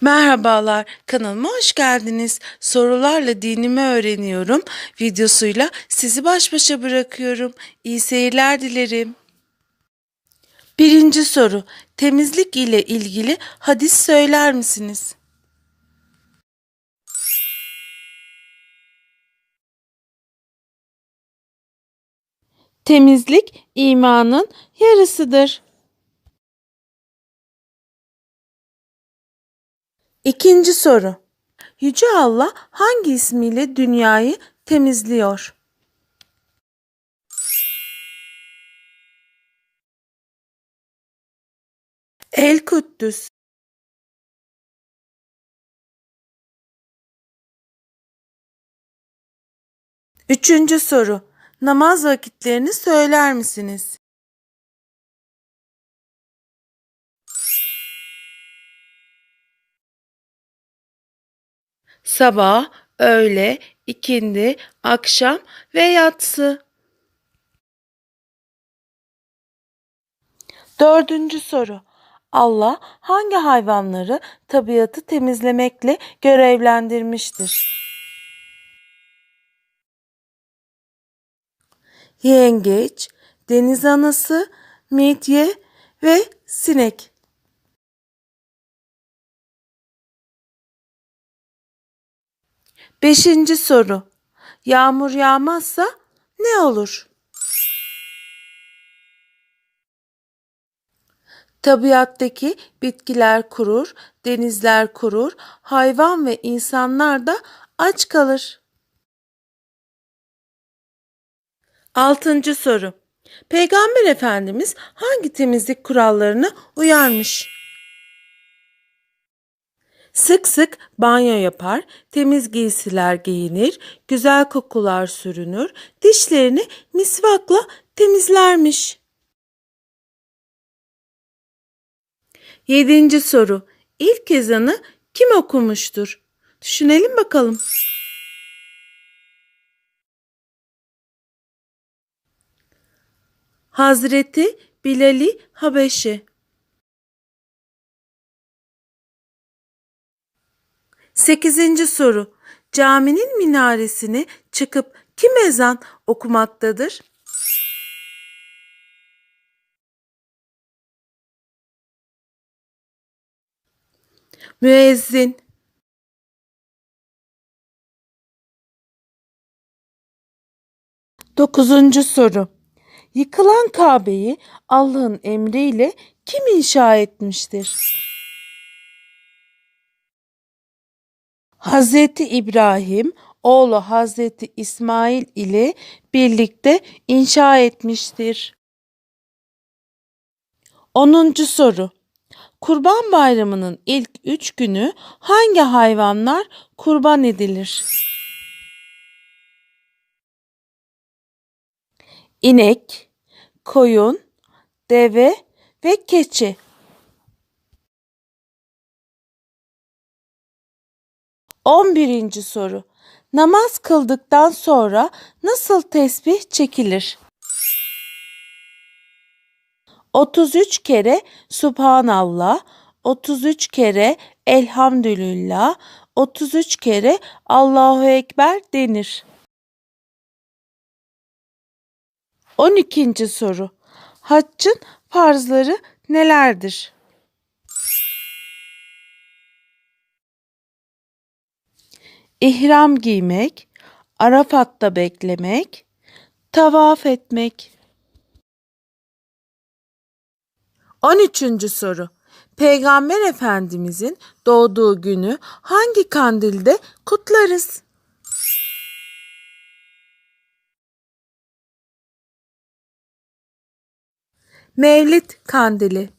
Merhabalar, kanalıma hoş geldiniz. Sorularla dinimi öğreniyorum videosuyla sizi baş başa bırakıyorum. İyi seyirler dilerim. Birinci soru, temizlik ile ilgili hadis söyler misiniz? Temizlik imanın yarısıdır. İkinci soru. Yüce Allah hangi ismiyle dünyayı temizliyor? El Kuddüs. Üçüncü soru. Namaz vakitlerini söyler misiniz? Sabah, öğle, ikindi, akşam ve yatsı. Dördüncü soru. Allah hangi hayvanları tabiatı temizlemekle görevlendirmiştir? Yengeç, deniz anası, midye ve sinek. Beşinci soru. Yağmur yağmazsa ne olur? Tabiattaki bitkiler kurur, denizler kurur, hayvan ve insanlar da aç kalır. Altıncı soru. Peygamber Efendimiz hangi temizlik kurallarını uyarmış? Sık sık banyo yapar, temiz giysiler giyinir, güzel kokular sürünür, dişlerini misvakla temizlermiş. Yedinci soru. İlk ezanı kim okumuştur? Düşünelim bakalım. Hazreti Bilali Habeşi Sekizinci soru. Caminin minaresine çıkıp kim ezan okumaktadır? Müezzin. Dokuzuncu soru. Yıkılan Kabe'yi Allah'ın emriyle kim inşa etmiştir? Hazreti İbrahim oğlu Hazreti İsmail ile birlikte inşa etmiştir. 10. soru. Kurban Bayramı'nın ilk üç günü hangi hayvanlar kurban edilir? İnek, koyun, deve ve keçi. 11. soru. Namaz kıldıktan sonra nasıl tesbih çekilir? 33 kere Subhanallah, 33 kere Elhamdülillah, 33 kere Allahu Ekber denir. 12. soru. Haccın farzları nelerdir? İhram giymek, Arafat'ta beklemek, tavaf etmek. 13. soru. Peygamber Efendimizin doğduğu günü hangi kandilde kutlarız? Mevlid kandili.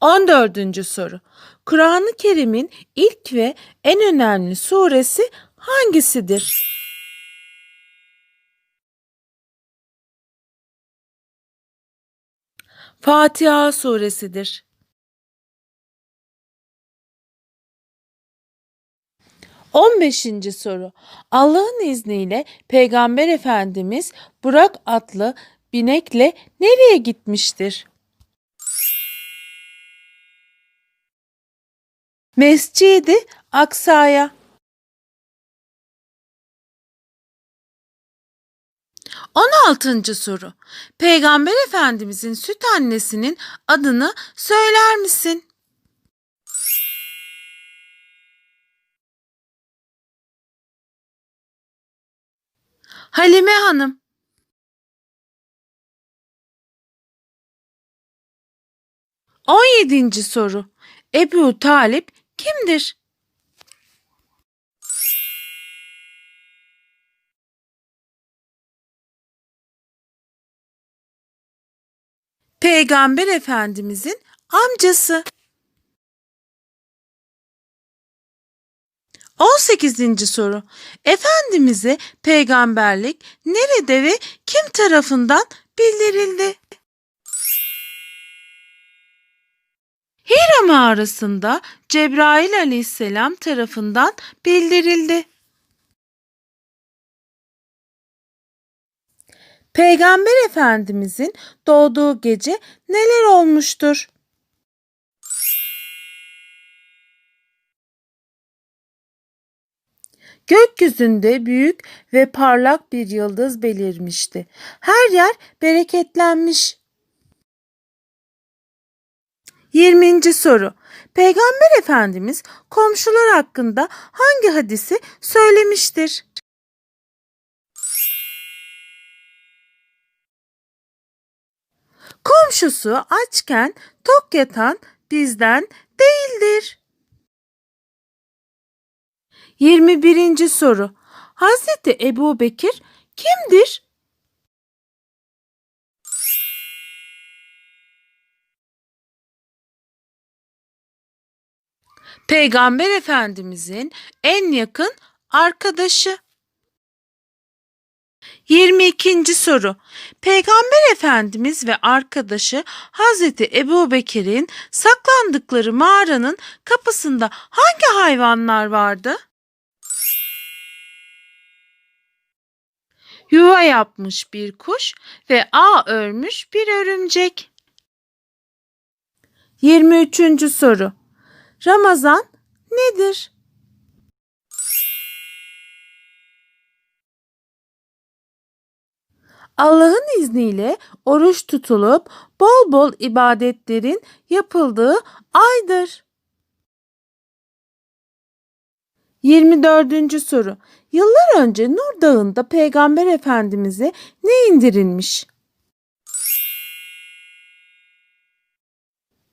14. soru. Kur'an-ı Kerim'in ilk ve en önemli suresi hangisidir? Fatiha suresidir. 15. soru. Allah'ın izniyle Peygamber Efendimiz Burak adlı binekle nereye gitmiştir? Mescidi Aksa'ya. 16. soru. Peygamber Efendimizin süt annesinin adını söyler misin? Halime Hanım. On yedinci soru. Ebu Talip kimdir? Peygamber Efendimizin amcası. 18. soru. Efendimiz'e peygamberlik nerede ve kim tarafından bildirildi? Hira mağarasında Cebrail aleyhisselam tarafından bildirildi. Peygamber Efendimizin doğduğu gece neler olmuştur? Gökyüzünde büyük ve parlak bir yıldız belirmişti. Her yer bereketlenmiş. 20. soru. Peygamber Efendimiz komşular hakkında hangi hadisi söylemiştir? Komşusu açken tok yatan bizden değildir. 21. soru. Hazreti Ebu Bekir kimdir? Peygamber Efendimizin en yakın arkadaşı. 22. soru. Peygamber Efendimiz ve arkadaşı Hazreti Ebu Bekir'in saklandıkları mağaranın kapısında hangi hayvanlar vardı? Yuva yapmış bir kuş ve ağ örmüş bir örümcek. 23. soru. Ramazan nedir? Allah'ın izniyle oruç tutulup bol bol ibadetlerin yapıldığı aydır. 24. soru. Yıllar önce Nur Dağı'nda Peygamber Efendimiz'e ne indirilmiş?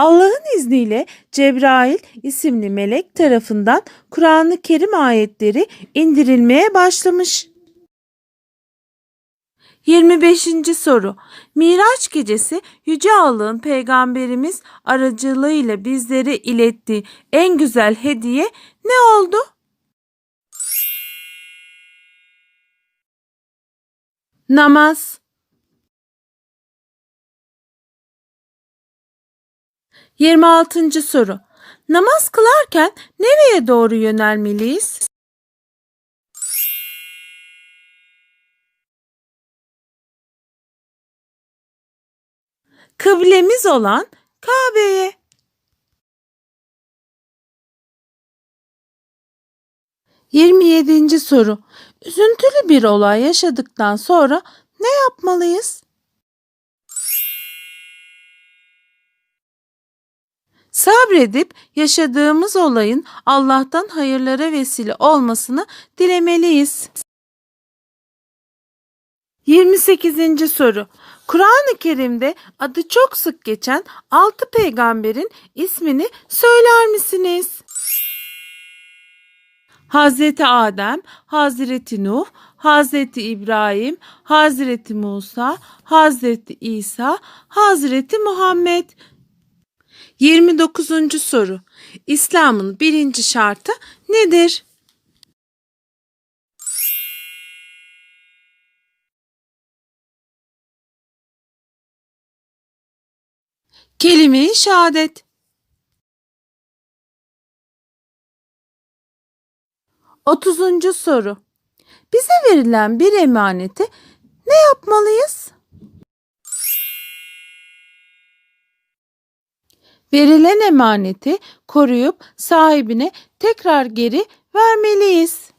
Allah'ın izniyle Cebrail isimli melek tarafından Kur'an-ı Kerim ayetleri indirilmeye başlamış. 25. soru. Miraç gecesi Yüce Allah'ın peygamberimiz aracılığıyla bizlere ilettiği en güzel hediye ne oldu? Namaz. 26. soru. Namaz kılarken nereye doğru yönelmeliyiz? Kıblemiz olan Kabe'ye. Yirmi yedinci soru. Üzüntülü bir olay yaşadıktan sonra ne yapmalıyız? Sabredip yaşadığımız olayın Allah'tan hayırlara vesile olmasını dilemeliyiz. 28. soru. Kur'an-ı Kerim'de adı çok sık geçen 6 peygamberin ismini söyler misiniz? Hazreti Adem, Hazreti Nuh, Hazreti İbrahim, Hazreti Musa, Hazreti İsa, Hazreti Muhammed. 29. soru. İslam'ın birinci şartı nedir? Kelime-i şehadet. 30. soru. Bize verilen bir emaneti ne yapmalıyız? Verilen emaneti koruyup sahibine tekrar geri vermeliyiz.